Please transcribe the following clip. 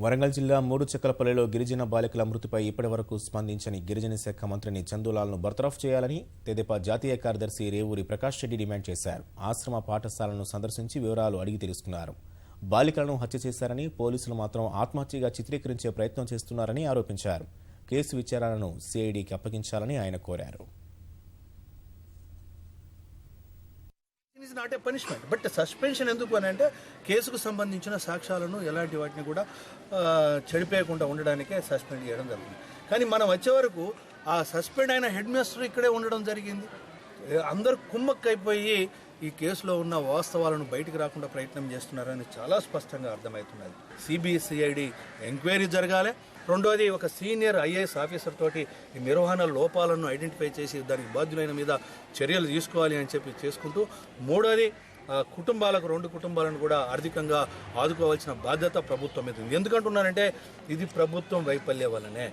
వరంగల్ జిల్లా మూడు చెక్కలపల్లిలో గిరిజన బాలికల మృతిపై ఇప్పటివరకు స్పందించని గిరిజన శాఖ మంత్రిని చందులాల్ను బర్తరఫ్ చేయాలని తెదేపా జాతీయ కార్యదర్శి రేవూరి ప్రకాష్ రెడ్డి డిమాండ్ చేశారు. ఆశ్రమ పాఠశాలను సందర్శించి వివరాలు అడిగి తెలుసుకున్నారు. బాలికలను హత్య చేశారని పోలీసులు మాత్రం ఆత్మహత్యగా చిత్రీకరించే ప్రయత్నం చేస్తున్నారని ఆరోపించారు. కేసు విచారణను సిఐడికి అప్పగించాలని ఆయన కోరారు. Is not a punishment but suspension ఎందుకు అని అంటే కేసుకు సంబంధించిన సాక్ష్యాలను ఎలాంటి వాటిని కూడా చెడిపోయకుండా చెడిపేయకుండా ఉండడానికే సస్పెండ్ చేయడం జరిగింది కానీ మనం వచ్చే వరకు ఆ సస్పెండ్ అయిన హెడ్ మాస్టర్ ఇక్కడే ఉండడం జరిగింది. అందరు కుమ్మక్కైపోయి ఈ కేసులో ఉన్న వాస్తవాలను బయటకు రాకుండా ప్రయత్నం చేస్తున్నారని చాలా స్పష్టంగా అర్థమవుతున్నది. సిబిసిఐడి ఎంక్వైరీ జరగాలి. రెండోది ఒక సీనియర్ ఐఏఎస్ ఆఫీసర్ తోటి ఈ నిర్వహణ లోపాలను ఐడెంటిఫై చేసి దానికి బాధ్యులైన మీద చర్యలు తీసుకోవాలి అని చెప్పి చేసుకుంటూ మూడోది కుటుంబాలకు రెండు కుటుంబాలను కూడా ఆర్థికంగా ఆదుకోవాల్సిన బాధ్యత ప్రభుత్వం మీద ఉంది. ఎందుకంటున్నానంటే ఇది ప్రభుత్వం వైఫల్యం వల్లనే.